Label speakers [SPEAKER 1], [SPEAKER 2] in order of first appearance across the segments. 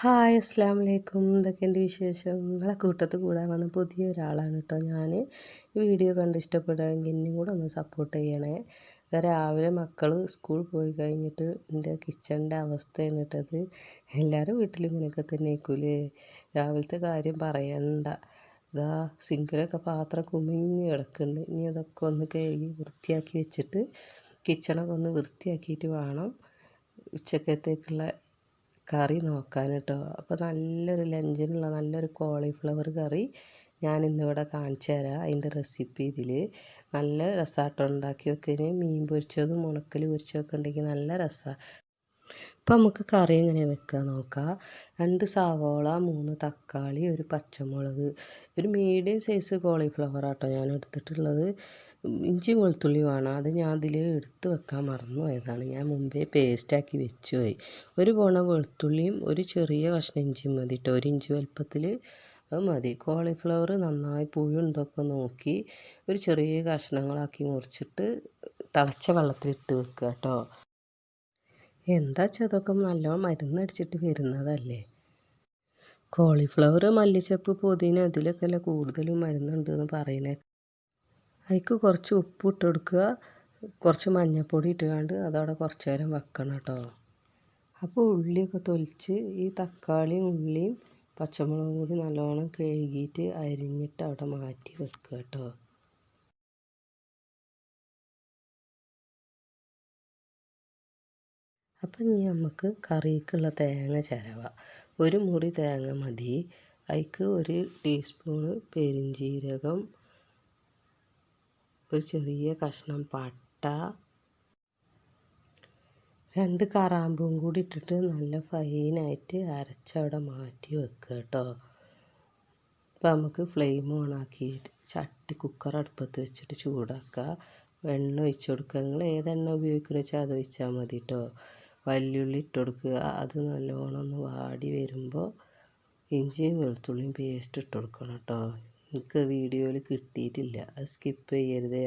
[SPEAKER 1] Hi അസ്സാം വലൈക്കും എന്തൊക്കെയുണ്ട് വിശേഷം. നിങ്ങളെ കൂട്ടത്ത് കൂടാൻ വന്ന പുതിയ ഒരാളാണ് കേട്ടോ ഞാൻ. വീഡിയോ കണ്ട് ഇഷ്ടപ്പെടുകയാണെങ്കിൽ എന്നെയും കൂടെ ഒന്ന് സപ്പോർട്ട് ചെയ്യണേ. രാവിലെ മക്കൾ സ്കൂൾ പോയി കഴിഞ്ഞിട്ട് എന്റെ കിച്ചണിന്റെ അവസ്ഥയാണ് കേട്ടത്. എല്ലാവരും വീട്ടിലും ഇങ്ങനെയൊക്കെ തന്നെ ആയിരിക്കൂലേ? രാവിലത്തെ കാര്യം പറയണ്ട. ഇതാ സിങ്കിലൊക്കെ പാത്രം കുമിഞ്ഞ് കിടക്കുന്നുണ്ട് ഇനി അതൊക്കെ ഒന്ന് കഴുകി വൃത്തിയാക്കി വെച്ചിട്ട് കിച്ചണൊക്കെ ഒന്ന് വൃത്തിയാക്കിയിട്ട് വേണം ഉച്ചക്കത്തേക്കുള്ള കറി നോക്കാൻ കേട്ടോ അപ്പോൾ നല്ലൊരു ലഞ്ചിനുള്ള നല്ലൊരു കോളിഫ്ലവർ കറി ഞാൻ ഇന്നിവിടെ കാണിച്ചു തരാം അതിന്റെ റെസിപ്പി ഇതിൽ നല്ല രസമാട്ടോ ഉണ്ടാക്കി വെക്കാൻ മീൻ പൊരിച്ചതും ഉണക്കൽ പൊരിച്ചതൊക്കെ ഉണ്ടെങ്കിൽ നല്ല രസമാണ് ഇപ്പം നമുക്ക് കറി എങ്ങനെ വെക്കുക നോക്കാം. രണ്ട് സവോള മൂന്ന് തക്കാളി ഒരു പച്ചമുളക് ഒരു മീഡിയം സൈസ് കോളിഫ്ലവർ ആട്ടോ ഞാൻ എടുത്തിട്ടുള്ളത്. ഇഞ്ചി വെളുത്തുള്ളി വേണം. അത് ഞാൻ അതിൽ എടുത്ത് വെക്കാൻ മറന്നു പോയതാണ്. ഞാൻ മുമ്പേ പേസ്റ്റാക്കി വെച്ചു പോയി. ഒരു പോണ വെളുത്തുള്ളിയും ഒരു ചെറിയ കഷ്ണം ഇഞ്ചിയും മതി കേട്ടോ ഒരു ഇഞ്ചി വലുപ്പത്തിൽ അത് മതി. കോളിഫ്ലവർ നന്നായി പുഴുണ്ടൊക്കെ നോക്കി ഒരു ചെറിയ കഷ്ണങ്ങളാക്കി മുറിച്ചിട്ട് തിളച്ച വെള്ളത്തിലിട്ട് വെക്കുക കേട്ടോ എന്താ വെച്ചാൽ അതൊക്കെ നല്ലോണം മരുന്നടിച്ചിട്ട് വരുന്നതല്ലേ? കോളിഫ്ലവർ മല്ലിച്ചപ്പ് പുതിന അതിലൊക്കെ അല്ല കൂടുതലും മരുന്നുണ്ട് എന്ന് പറയണേ. അതിക്ക് കുറച്ച് ഉപ്പ് ഇട്ട് കൊടുക്കുക കുറച്ച് മഞ്ഞൾപ്പൊടി ഇട്ടുകൊണ്ട് അതവിടെ കുറച്ച് നേരം വെക്കണം കേട്ടോ. അപ്പോൾ ഉള്ളിയൊക്കെ തൊലിച്ച് ഈ തക്കാളിയും ഉള്ളിയും പച്ചമുളകും കൂടി നല്ലോണം കഴുകിയിട്ട് അരിഞ്ഞിട്ട് അവിടെ മാറ്റി വെക്കുക കേട്ടോ. അപ്പം ഇനി നമുക്ക് കറിക്കുള്ള തേങ്ങ ചിരവ. ഒരു മുറി തേങ്ങ മതി. അതിക്ക് ഒരു ടീസ്പൂണ് പെരിഞ്ജീരകം ഒരു ചെറിയ കഷ്ണം പട്ട രണ്ട് കറാമ്പും കൂടി ഇട്ടിട്ട് നല്ല ഫൈനായിട്ട് അരച്ചവിടെ മാറ്റി വെക്കുക കേട്ടോ ഇപ്പം നമുക്ക് ഫ്ലെയിം ഓൺ ഓണാക്കി ചട്ടി കുക്കർ അടുപ്പത്ത് വെച്ചിട്ട് ചൂടാക്കുക എണ്ണ ഒഴിച്ച് കൊടുക്കുക നിങ്ങൾ ഏതെണ്ണ ഉപയോഗിക്കുന്നത് വെച്ചാൽ അത് ഒഴിച്ചാൽ മതി കേട്ടോ വല്യുള്ളി ഇട്ട് കൊടുക്കുക അത് നല്ലോണം ഒന്ന് വാടി വരുമ്പോൾ ഇഞ്ചിയും വെളുത്തുള്ളിയും പേസ്റ്റ് ഇട്ട് കൊടുക്കണം കേട്ടോ എനിക്ക് വീഡിയോയിൽ കിട്ടിയിട്ടില്ല. അത് സ്കിപ്പ് ചെയ്യരുത്.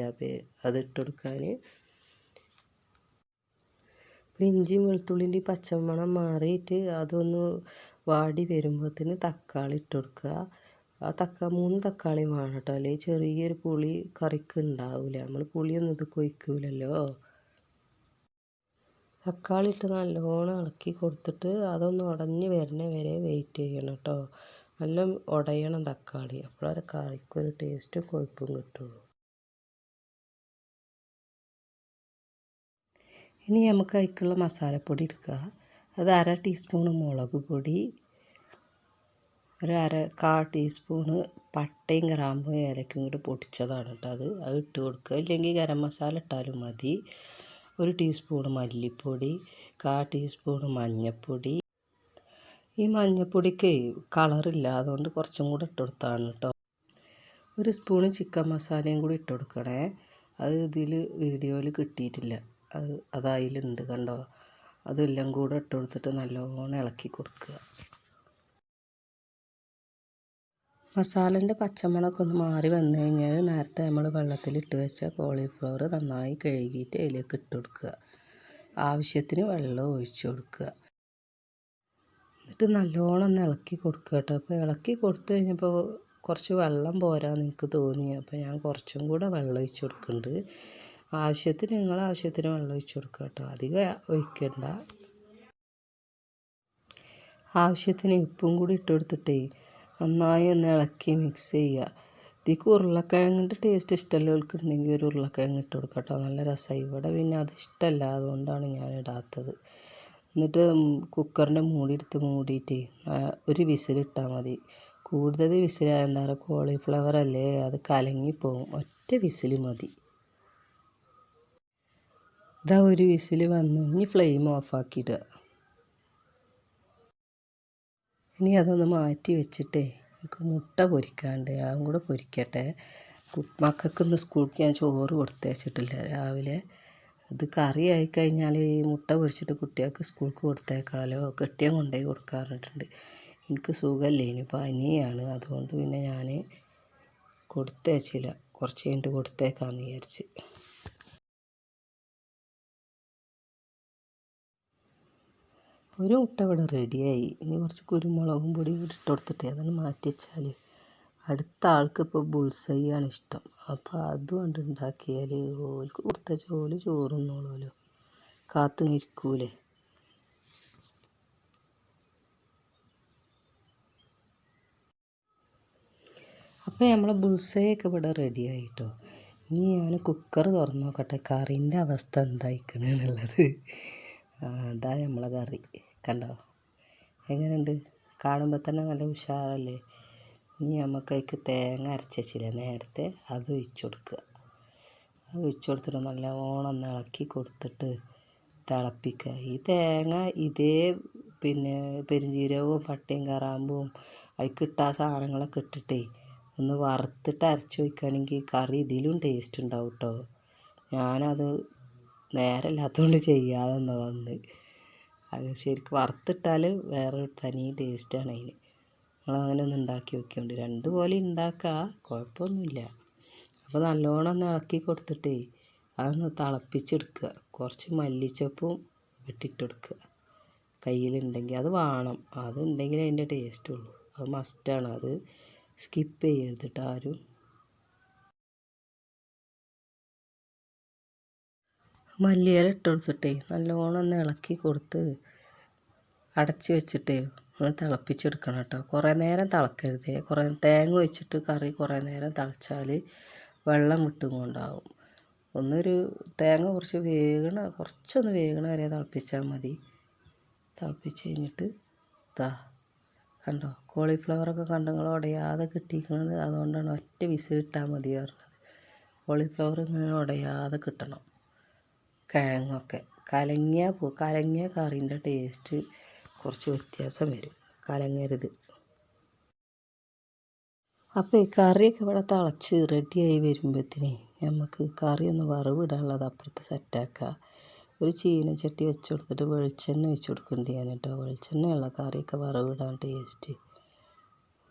[SPEAKER 1] അത് ഇട്ട് കൊടുക്കാൻ ഇഞ്ചിയും വെളുത്തുള്ളിന്റെ പച്ചമണം മാറിയിട്ട് അതൊന്ന് വാടി വരുമ്പോഴത്തേന് തക്കാളി ഇട്ട് കൊടുക്കുക ആ തക്കാ മൂന്ന് തക്കാളി വേണം കേട്ടോ അല്ലെങ്കിൽ ചെറിയൊരു പുളി കറിക്ക് ഉണ്ടാവില്ല നമ്മൾ പുളിയൊന്നും ഇത് കൊയ്ക്കൂലല്ലോ. തക്കാളി ഇട്ട് നല്ലോണം ഇളക്കി കൊടുത്തിട്ട് അതൊന്ന് ഉടഞ്ഞ് വരുന്ന വരെ വെയിറ്റ് ചെയ്യണം കേട്ടോ നല്ല ഉടയണം തക്കാളി. അപ്പോഴേ കറിക്കൊരു ടേസ്റ്റും കൊഴുപ്പും കിട്ടുള്ളൂ. ഇനി നമുക്ക് അതിലേക്കുള്ള മസാലപ്പൊടി എടുക്കുക അത് അര ടീസ്പൂണ് മുളക് പൊടി ഒരു അര കാ ടീസ്പൂണ് പട്ടയും ഗ്രാമ്പും ഏലക്കും കൂടി പൊടിച്ചതാണ് കേട്ടോ അത്. അത് ഇട്ട് കൊടുക്കുക ഇല്ലെങ്കിൽ ഗരം മസാല ഇട്ടാലും മതി. ഒരു ടീസ്പൂൺ മല്ലിപ്പൊടി കാ ടീസ്പൂൺ മഞ്ഞൾപ്പൊടി ഈ മഞ്ഞൾപ്പൊടിക്ക് കളറില്ല അതുകൊണ്ട് കുറച്ചും കൂടെ ഇട്ട് കൊടുത്താണ് കേട്ടോ ഒരു സ്പൂണ് ചിക്കൻ മസാലയും കൂടി ഇട്ട് കൊടുക്കണേ. അത് ഇതിൽ വീഡിയോയിൽ കിട്ടിയിട്ടില്ല അത് അത് അതിലുണ്ട് കണ്ടോ? അതെല്ലാം കൂടെ ഇട്ട് കൊടുത്തിട്ട് നല്ലോണം ഇളക്കി കൊടുക്കുക. മസാലന്റെ പച്ചമണമൊക്കെ ഒന്ന് മാറി വന്നു കഴിഞ്ഞാൽ നേരത്തെ നമ്മൾ വെള്ളത്തിലിട്ട് വെച്ച കോളിഫ്ലവർ നന്നായി കഴുകിയിട്ട് അതിലേക്ക് ഇട്ട് കൊടുക്കുക. ആവശ്യത്തിന് വെള്ളം ഒഴിച്ചു കൊടുക്കുക. എന്നിട്ട് നല്ലോണം ഒന്ന് ഇളക്കി കൊടുക്കുക കേട്ടോ. അപ്പോൾ ഇളക്കി കൊടുത്തു കഴിഞ്ഞപ്പോൾ കുറച്ച് വെള്ളം പോരാന്ന് എനിക്ക് തോന്നി. അപ്പോൾ ഞാൻ കുറച്ചും കൂടെ വെള്ളം ഒഴിച്ച് കൊടുക്കുന്നുണ്ട്. ആവശ്യത്തിന് നിങ്ങൾ ആവശ്യത്തിന് വെള്ളം ഒഴിച്ച് കൊടുക്കുക കേട്ടോ. അധികം ഒഴിക്കണ്ട. ആവശ്യത്തിന് ഉപ്പും കൂടി ഇട്ട് കൊടുത്തിട്ടേ നന്നായി ഒന്ന് ഇളക്കി മിക്സ് ചെയ്യുക. ഇതിക്ക് ഉരുളക്കിഴങ്ങിന്റെ ടേസ്റ്റ് ഇഷ്ടമുള്ളവർക്കുണ്ടെങ്കിൽ ഒരു ഉരുളക്കിഴങ്ങ് ഇട്ട് കൊടുക്കുക കേട്ടോ. നല്ല രസമായി ഇവിടെ പിന്നെ അത് ഇഷ്ടമല്ല. അതുകൊണ്ടാണ് ഞാൻ ഇടാത്തത്. എന്നിട്ട് കുക്കറിന്റെ മൂടി എടുത്ത് മൂടിയിട്ട് ഒരു വിസിലിട്ടാൽ മതി. കൂടുതൽ വിസിലായ എന്താ പറയുക കോളിഫ്ലവർ അല്ലേ അത് കലങ്ങിപ്പോവും. ഒറ്റ വിസിൽ മതി. ഇതാ ഒരു വിസിൽ വന്നു. ഇനി ഫ്ലെയിം ഓഫാക്കിയിടുക ഇനി അതൊന്ന് മാറ്റി വെച്ചിട്ടേ എനിക്ക് മുട്ട പൊരിക്കാണ്ട് അതും കൂടെ പൊരിക്കട്ടെ. മക്കൾക്കൊന്ന് സ്കൂൾക്ക് ഞാൻ ചോറ് കൊടുത്തയച്ചിട്ടില്ല രാവിലെ. ഇത് കറി ആയിക്കഴിഞ്ഞാൽ ഈ മുട്ട പൊരിച്ചിട്ട് കുട്ടികൾക്ക് സ്കൂൾക്ക് കൊടുത്തേക്കാലോ. കെട്ടിയാൻ കൊണ്ടുപോയി കൊടുക്കാറുണ്ട്. എനിക്ക് സുഖമില്ല. ഇനി പനിയാണ്. അതുകൊണ്ട് പിന്നെ ഞാൻ കൊടുത്തയച്ചില്ല കുറച്ച് കഴിഞ്ഞിട്ട് കൊടുത്തേക്കാമെന്ന് വിചാരിച്ച്. ഒരു മുട്ട ഇവിടെ റെഡിയായി. ഇനി കുറച്ച് കുരുമുളകും പൊടി ഇട്ട് കൊടുത്തിട്ട് അതൊന്ന് മാറ്റി വെച്ചാൽ അടുത്ത ആൾക്ക് ഇപ്പോൾ ബുൾസൈ ആണ് ഇഷ്ടം. അപ്പോൾ അതും കൊണ്ട് ഉണ്ടാക്കിയാൽ ഓൽക്ക് കൊടുത്ത ചോൽ ചോറുന്നോളുമല്ലോ കാത്തു നിൽക്കൂലേ അപ്പോൾ നമ്മളെ ബുൾസയൊക്കെ ഇവിടെ റെഡി ആയിട്ടോ ഇനി ഞാൻ കുക്കർ തുറന്ന് നോക്കട്ടെ കറീന്റെ അവസ്ഥ എന്തായിക്കണെന്നുള്ളത് അതാ നമ്മളെ കറി. കണ്ടോ? എങ്ങനെയുണ്ട്? കാണുമ്പോൾ തന്നെ നല്ല ഉഷാറല്ലേ? ഇനി നമുക്ക് അതിക്ക് തേങ്ങ അരച്ചില്ല നേരത്തെ അത് ഒഴിച്ച് കൊടുക്കുക. അത് ഒഴിച്ച് കൊടുത്തിട്ട് നല്ല ഓണം ഇളക്കി കൊടുത്തിട്ട് തിളപ്പിക്കുക. ഈ തേങ്ങ ഇതേ പിന്നെ പെരിഞ്ജീരകവും പട്ടയും കറാമ്പും അതിക്കിട്ട സാധനങ്ങളൊക്കെ ഇട്ടിട്ടേ ഒന്ന് വറുത്തിട്ട് അരച്ച് വയ്ക്കുകയാണെങ്കിൽ കറി ഇതിലും ടേസ്റ്റ് ഉണ്ടാവും കേട്ടോ ഞാനത് നേരമില്ലാത്തതുകൊണ്ട് ചെയ്യാതെ വന്നതാണ് അത് ശരിക്ക് വറുത്തിട്ടാൽ വേറെ തനി ടേസ്റ്റാണ് അതിന് നിങ്ങളങ്ങനെ ഒന്ന് ഉണ്ടാക്കി നോക്കിയോണ്ട്. രണ്ട് പോലെ ഉണ്ടാക്കുക കുഴപ്പമൊന്നുമില്ല. അപ്പോൾ നല്ലോണം ഒന്ന് ഇളക്കി കൊടുത്തിട്ടേ അതൊന്ന് തിളപ്പിച്ചെടുക്കുക. കുറച്ച് മല്ലിച്ചപ്പും കൊടുക്കുക കയ്യിലുണ്ടെങ്കിൽ അത് വേണം. അതുണ്ടെങ്കിൽ അതിന്റെ ടേസ്റ്റ് ഉള്ളൂ. അത് മസ്റ്റാണ് അത് സ്കിപ്പ് ചെയ്യരുത് കേട്ടോ ആരും. മല്ലിയില ഇട്ട് കൊടുത്തിട്ടേ നല്ലോണം ഒന്ന് ഇളക്കി കൊടുത്ത് അടച്ച് വെച്ചിട്ടേ ഒന്ന് തിളപ്പിച്ചെടുക്കണം കേട്ടോ. കുറേ നേരം തിളക്കരുത്. കുറേ തേങ്ങ ഒഴിച്ചിട്ട് കറി കുറേ നേരം തിളച്ചാൽ വെള്ളം വിട്ടും കൊണ്ടാവും. ഒന്നൊരു തേങ്ങ കുറച്ച് വേകണ കുറച്ചൊന്ന് വേകണ വരെ തിളപ്പിച്ചാൽ മതി. തിളപ്പിച്ച് കഴിഞ്ഞിട്ട് ഇതാ കണ്ടോ കോളിഫ്ലവറൊക്കെ കണ്ടോ നിങ്ങൾ ഉടയാതെ കിട്ടിയിരിക്കുന്നത്. അതുകൊണ്ടാണ് ഒറ്റ വിസിലിട്ടാൽ മതി പറഞ്ഞത് കോളിഫ്ലവർ ഇങ്ങനെ ഉടയാതെ കിട്ടണം. കിഴങ്ങൊക്കെ കലങ്ങിയ പൂ കലങ്ങിയ കറീന്റെ ടേസ്റ്റ് കുറച്ച് വ്യത്യാസം വരും. കലങ്ങരുത്. അപ്പോൾ ഈ കറിയൊക്കെ ഇവിടെ തിളച്ച് റെഡിയായി വരുമ്പോഴത്തേനേ നമുക്ക് കറി ഒന്ന് വറവിടാനുള്ളത് അപ്പുറത്ത് സെറ്റാക്കുക ഒരു ചീനച്ചട്ടി വെച്ച് കൊടുത്തിട്ട് വെളിച്ചെണ്ണ ഒഴിച്ച് കൊടുക്കുന്നുണ്ട് ഞാൻ കേട്ടോ വെളിച്ചെണ്ണയുള്ള കറിയൊക്കെ വറവിടാൻ ടേസ്റ്റ്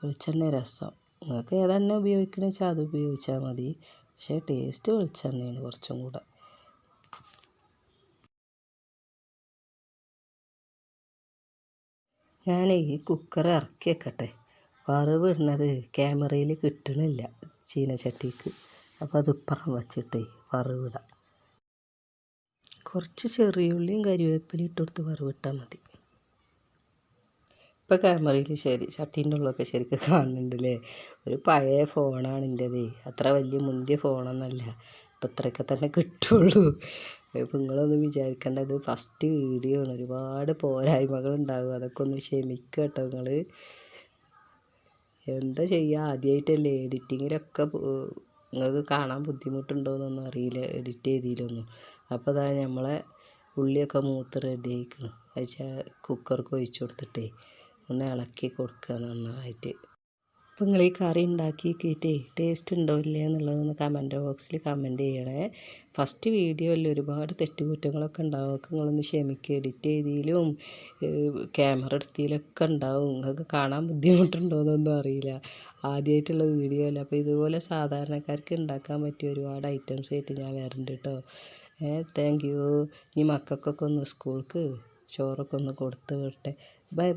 [SPEAKER 1] വെളിച്ചെണ്ണ രസം. നിങ്ങൾക്ക് ഏതെണ്ണ ഉപയോഗിക്കണമെന്ന് വെച്ചാൽ അത് ഉപയോഗിച്ചാൽ മതി. പക്ഷേ ടേസ്റ്റ് വെളിച്ചെണ്ണയാണ് കുറച്ചും കൂടെ. ഞാനേ ഈ കുക്കർ ഇറക്കി വെക്കട്ടെ. വറവ് ഇടുന്നത് ക്യാമറയിൽ കിട്ടണില്ല ചീനച്ചട്ടിക്ക്. അപ്പോൾ അത് ഇപ്പുറം വച്ചിട്ടേ വറവിടാം കുറച്ച് ചെറിയുള്ളിയും കരിവേപ്പിലയും ഇട്ട് കൊടുത്ത് വറവിട്ടാൽ മതി. ഇപ്പോൾ ക്യാമറയിൽ ശരി ചട്ടീന്റെ ഉള്ളൊക്കെ ശരിക്കും കാണുന്നുണ്ടല്ലേ ഒരു പഴയ ഫോണാണ് എന്റേത് അത്ര വലിയ മുന്തിയ ഫോണൊന്നുമല്ല ഇപ്പം ഇത്രയൊക്കെ തന്നെ കിട്ടുള്ളൂ. ഇപ്പം നിങ്ങളൊന്നും വിചാരിക്കേണ്ടത് ഫസ്റ്റ് വീഡിയോ ആണ്. ഒരുപാട് പോരായ്മകളുണ്ടാകും അതൊക്കെ ഒന്ന് ക്ഷമിക്കുക കേട്ടോ നിങ്ങൾ എന്താ ചെയ്യുക ആദ്യമായിട്ടല്ലേ എഡിറ്റിങ്ങിലൊക്കെ നിങ്ങൾക്ക് കാണാൻ ബുദ്ധിമുട്ടുണ്ടോയെന്നൊന്നും അറിയില്ല എഡിറ്റ് ചെയ്തില്ലൊന്നും അപ്പോൾ അതാ നമ്മളെ ഉള്ളിയൊക്കെ മൂത്ത് റെഡി ആയിക്കണം. വെച്ചാൽ കുക്കർക്ക് ഒഴിച്ച് കൊടുത്തിട്ടേ ഒന്ന് ഇളക്കി കൊടുക്കുക നന്നായിട്ട്. അപ്പോൾ നിങ്ങൾ ഈ കറി ഉണ്ടാക്കിയിട്ടേ ടേസ്റ്റ് ഉണ്ടോ ഇല്ലേ എന്നുള്ളതൊന്ന് കമന്റ് ബോക്സിൽ കമന്റ് ചെയ്യണേ. ഫസ്റ്റ് വീഡിയോയിൽ ഒരുപാട് തെറ്റുകുറ്റങ്ങളൊക്കെ ഉണ്ടാവും. ഒക്കെ നിങ്ങളൊന്ന് ക്ഷമിക്കുക എഡിറ്റ് ചെയ്തതിലും ക്യാമറ എടുത്തതിലൊക്കെ ഉണ്ടാവും. നിങ്ങൾക്ക് കാണാൻ ബുദ്ധിമുട്ടുണ്ടോയെന്നൊന്നും അറിയില്ല. ആദ്യമായിട്ടുള്ള വീഡിയോ അല്ല. അപ്പോൾ ഇതുപോലെ സാധാരണക്കാർക്ക് ഉണ്ടാക്കാൻ പറ്റിയ ഒരുപാട് ഐറ്റംസ് ആയിട്ട് ഞാൻ വരുന്നുണ്ട് കേട്ടോ ഏ താങ്ക് യു ഈ മക്കൾക്കൊക്കെ ഒന്ന് സ്കൂൾക്ക് ചോറൊക്കെ ഒന്ന് കൊടുത്ത് വിട്ടെ ബൈ